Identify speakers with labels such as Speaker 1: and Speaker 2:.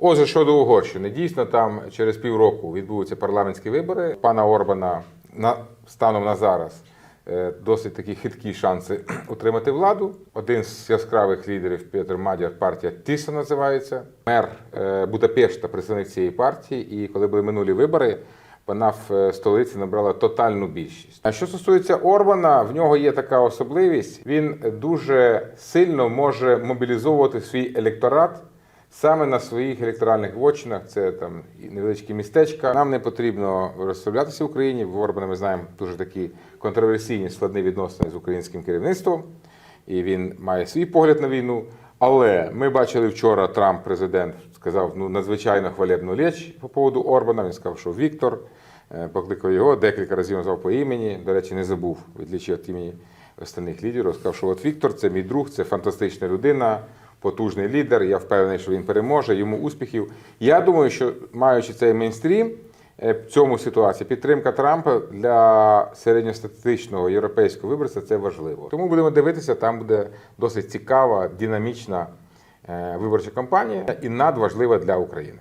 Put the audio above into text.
Speaker 1: Отже, щодо Угорщини, дійсно там через півроку відбудуться парламентські вибори. Пана Орбана на станом на зараз е, досить такі хиткі шанси утримати владу. Один з яскравих лідерів Петр Мадяр, партія Тіса називається. Мер е, Будапешта, представник цієї партії. І коли були минулі вибори, вона в е, столиці набрала тотальну більшість. А що стосується Орбана, в нього є така особливість. Він дуже сильно може мобілізовувати свій електорат саме на своїх електоральних вотчинах. Це там невеличкі містечка. Нам не потрібно розставлятися в Україні. В Орбана ми знаємо дуже такі контроверсійні складні відносини з українським керівництвом, і він має свій погляд на війну. Але ми бачили вчора, Трамп, президент, сказав ну надзвичайно хвалебну річ по поводу Орбана. Він сказав, що Віктор е, покликав його, декілька разів назвав по імені. До речі, не забув відлічив від імені останніх лідерів. Сказав, що от Віктор це мій друг, це фантастична людина, потужний лідер. Я впевнений, що він переможе. Йому успіхів. Я думаю, що маючи цей мейнстрім. е, В цьому ситуації підтримка Трампа для середньостатистичного європейського виборця це важливо. Тому будемо дивитися, там буде досить цікава, динамічна е, виборча кампанія і надважлива для України.